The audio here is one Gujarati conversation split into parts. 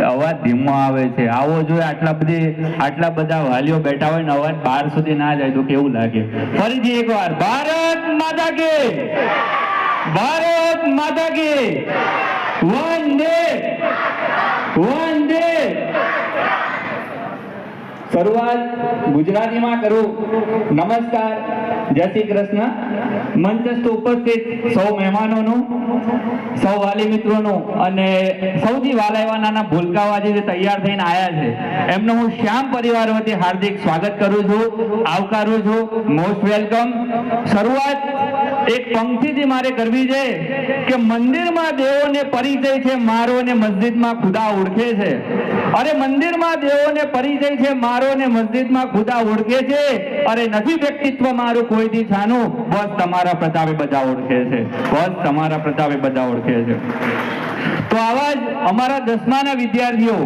અવાજ ધીમો આવે છે. આવો જોઈએ આટલા બધી, આટલા બધા વાલીઓ બેઠા હોય ને અવાજ બહાર સુધી ના જાય તો કેવું લાગે? ફરીથી એકવાર, ભારત માતા કે! ભારત માતા કે! વંદે! વંદે! શરૂઆત ગુજરાતીમાં કરું. નમસ્કાર. જય શ્રી કૃષ્ણ. મંચસ્થ ઉપસ્થિત સૌ મહેમાનોનું, સૌ વાલી મિત્રોનું અને સૌથી વાલા એવા નાના ભૂલકાઓ જે તૈયાર થઈને આવ્યા છે, એમનું હું શ્યામ પરિવાર વતી હાર્દિક સ્વાગત કરું છું, આવકારું છું. Most welcome. શરૂઆત એક પંક્તિથી મારે કરવી છે કે મંદિરમાં દેવોને પરિચય છે, મારો અને મસ્જિદમાં ખુદા ઓળખે છે. અરે મંદિરમાં દેવોને પરિચય છે, મારો ને મસ્જિદમાં ખુદા ઓળખે છે અરે નથી વ્યક્તિત્વ મારું કોઈથી છાનું. બસ તમારા પ્રતાપે બધા ઓળખે છે. બસ તમારા પ્રતાપે બધા ઓળખે છે. તો આવા જ અમારા દસમાના વિદ્યાર્થીઓ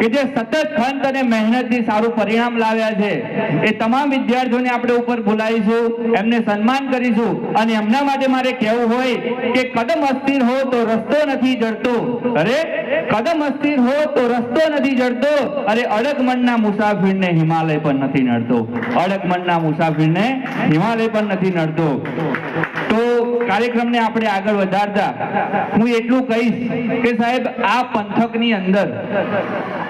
કે જે સતત ખંત અને મહેનતથી સારું પરિણામ લાવ્યા છે, એ તમામ વિદ્યાર્થીઓને આપણે ઉપર બોલાવીશું, એમને સન્માન કરીશું અને એમના માટે મારે કહેવું હોય કે કદમ અસ્થિર હો તો રસ્તો નથી જડતો. અરે, કદમ અસ્થિર હો તો રસ્તો નથી જડતો. અરે, અડગ મનના મુસાફિરને હિમાલય પણ નથી નડતો. અડગ મનના મુસાફિરને હિમાલય પણ નથી નડતો. તો કાર્યક્રમને આપણે આગળ વધારતા હું એટલું કહીશ કે સાહેબ, આ પંથકની અંદર,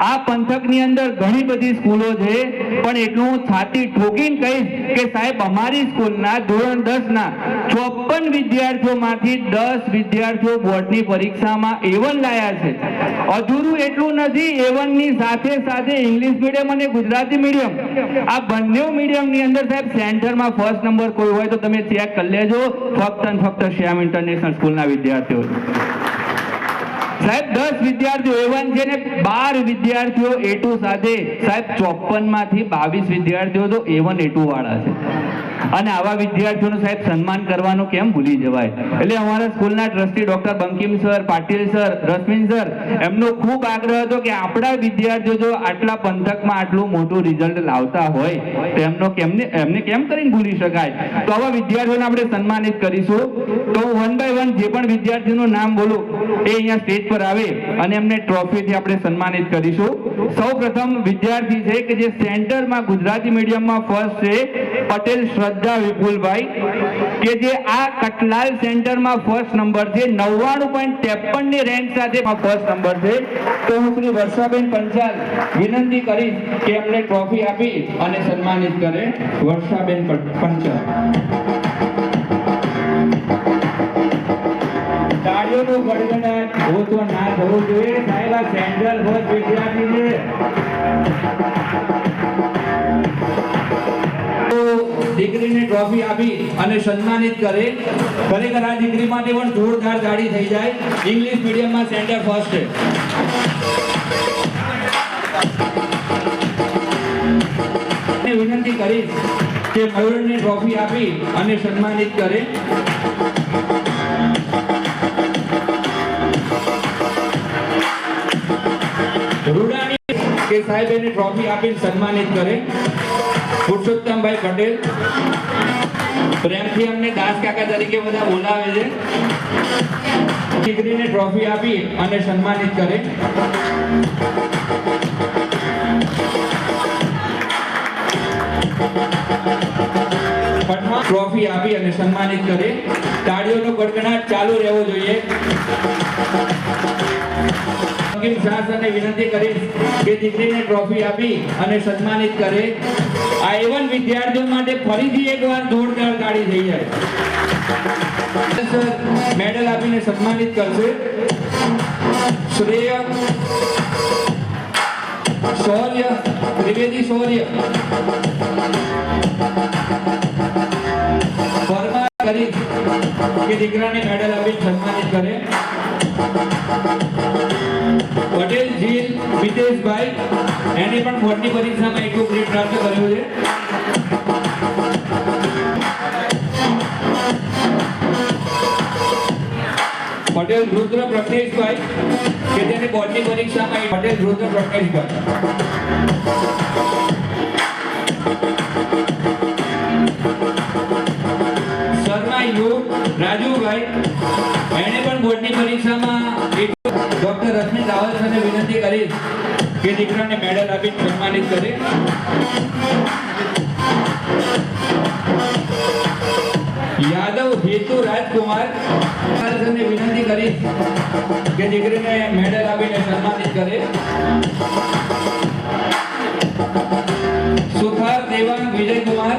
આ પંથકની અંદર ઘણી બધી સ્કૂલો છે, પણ એટલું હું છાતી ઠોકીને કહીશ કે સાહેબ, અમારી સ્કૂલના ધોરણ દસના ચોપન વિદ્યાર્થીઓમાંથી દસ વિદ્યાર્થીઓ બોર્ડની પરીક્ષામાં એવન લાયા છે. અધૂરું એટલું નથી એવનની સાથે સાથે ઇંગ્લિશ મીડિયમ અને ગુજરાતી મીડિયમ આ બંને મીડિયમની અંદર સાહેબ સેન્ટરમાં ફર્સ્ટ નંબર કોઈ હોય તો તમે ચેક કરી લેજો. ફક્ત અને ફક્ત શ્યામ ઇન્ટરનેશનલ સ્કૂલના વિદ્યાર્થીઓ. સાહેબ, દસ વિદ્યાર્થીઓ એવન છે ને બાર વિદ્યાર્થીઓ એ સાથે, સાહેબ ચોપનમાંથી બાવીસ વિદ્યાર્થીઓ તો એવન એ વાળા છે. અને આવા વિદ્યાર્થીઓનું સાહેબ સન્માન કરવાનું કેમ ભૂલી જવાય? એટલે અમારા સ્કૂલના trustee doctor Bankim sir, Patil sir, Rashmin sir, એમનો ખૂબ આગ્રહ હતો કે આપણા વિદ્યાર્થીઓ જો આટલા પંથકમાં આટલું મોટું રિઝલ્ટ લાવતા હોય, તો એમનો કેમને એમને કેમ કરીને ભૂલી શકાય? તો આવા વિદ્યાર્થીઓને આપણે સન્માનિત કરીશું. તો વન બાય વન જે પણ વિદ્યાર્થીનું નામ બોલું, એ અહીંયા સ્ટેજ પર આવે અને એમને ટ્રોફીથી આપણે સન્માનિત કરીશું. સૌ પ્રથમ વિદ્યાર્થી છે કે જે સેન્ટરમાં ગુજરાતી મીડિયમમાં ફર્સ્ટ છે, પટેલ શ્રદ્ધા વિપુલભાઈ, કે જે આ કટલાલ સેન્ટરમાં ફર્સ્ટ નંબર છે, નવ્વાણું પોઈન્ટ ત્રેપનની રેન્ક સાથે ફર્સ્ટ નંબર છે. તો હું શ્રી વર્ષાબેન પંચાલ વિનંતી કરીશ કે એમને ટ્રોફી આપી અને સન્માનિત કરે વર્ષાબેન પંચાલ. ઓછો ના થવો જોઈએ. સાહેબ, આ સેન્ટ્રલ વિદ્યાર્થી છે. દીકરીને ટ્રોફી આપી અને સન્માનિત કરે. ખરેખર આ દીકરી માટે પણ જોરદાર ગાડી થઈ જાય. ઇંગ્લિશ મીડિયમમાં સેન્ટર ફર્સ્ટ છે. વિનંતી કરીશ કે મયુરને ટ્રોફી આપી અને સન્માનિત કરે. રૂડાની કે સાહેબ એને ટ્રોફી આપીને સન્માનિત કરે. પુરુષોત્તમભાઈ પટેલ. પ્રેમથી અમને દાસ કાકા તરીકે બધા બોલાવે છે. દીકરીને ટ્રોફી આપી અને સન્માનિત કરે. પટમાં ટ્રોફી આપી અને સન્માનિત કરે. તાળીઓનો કડકડાટ ચાલુ રહેવો જોઈએ. અંકિત શાહ વિનંતી કરીશ કે દીકરીને ટ્રોફી આપી અને સન્માનિત કરે. આ એવન વિદ્યાર્થીઓ માટે ફરીથી એકવાર જોરદાર તાળી થઈ જાય. મેડલ આપીને સન્માનિત કરશે. શ્રેય, શૌર્ય, ત્રિવેદી શૌર્ય. કરી કે દીકરાને મેડલ આપી સન્માનિત કરે. પટેલ, જીલ, મિતેશભાઈ, એને પણ બોર્ડની પરીક્ષામાં એટલું ગ્રેડ પ્રાપ્ત કર્યો છે. પટેલ રુદ્ર પ્રજ્ઞેશભાઈ કે જેને બોર્ડની પરીક્ષામાં પટેલ રુદ્ર પ્રજ્ઞેશભાઈ યાદવ હેતુ રાજકુમાર વિનંતી કરી કે દીકરીને મેડલ આપીને સન્માનિત કરે. સુથાર દેવાંગ વિજયકુમાર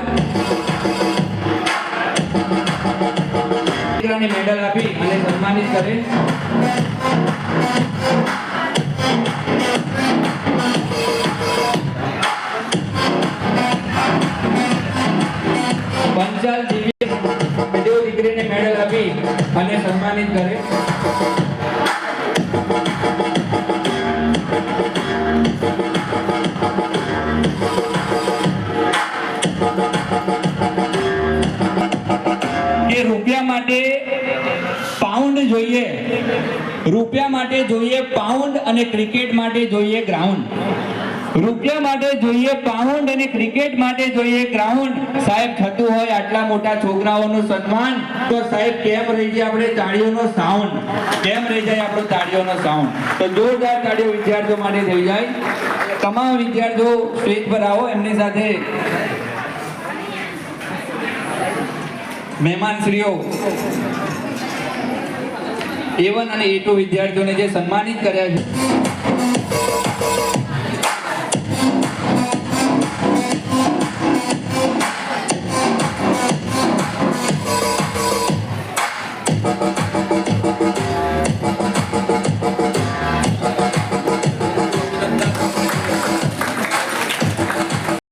દીકરાને મેડલ આપી અને સન્માનિત કરે. પંચાલ દિવ્ય દીકરીને મેડલ આપી અને સન્માનિત કરે. જોઈએ. રૂપિયા માટે જોઈએ પાઉન્ડ અને ક્રિકેટ માટે જોઈએ ગ્રાઉન્ડ રૂપિયા માટે જોઈએ પાઉન્ડ અને ક્રિકેટ માટે જોઈએ ગ્રાઉન્ડ સાહેબ, થતું હોય આટલા મોટા છોકરાઓનું સન્માન, તો સાહેબ, કેમ રહી જાય આપણે તાળીઓનો સાઉન્ડ કેમ રહી જાય આપણો તાળીઓનો સાઉન્ડ તો જોરદાર તાળીઓ વિદ્યાર્થીઓ માટે થઈ જાય. તમામ વિદ્યાર્થીઓ સ્ટેજ પર આવો, એમની સાથે મહેમાનશ્રીઓ. એ વન અને એ ટુ વિદ્યાર્થીઓને જે સન્માનિત કર્યા છે.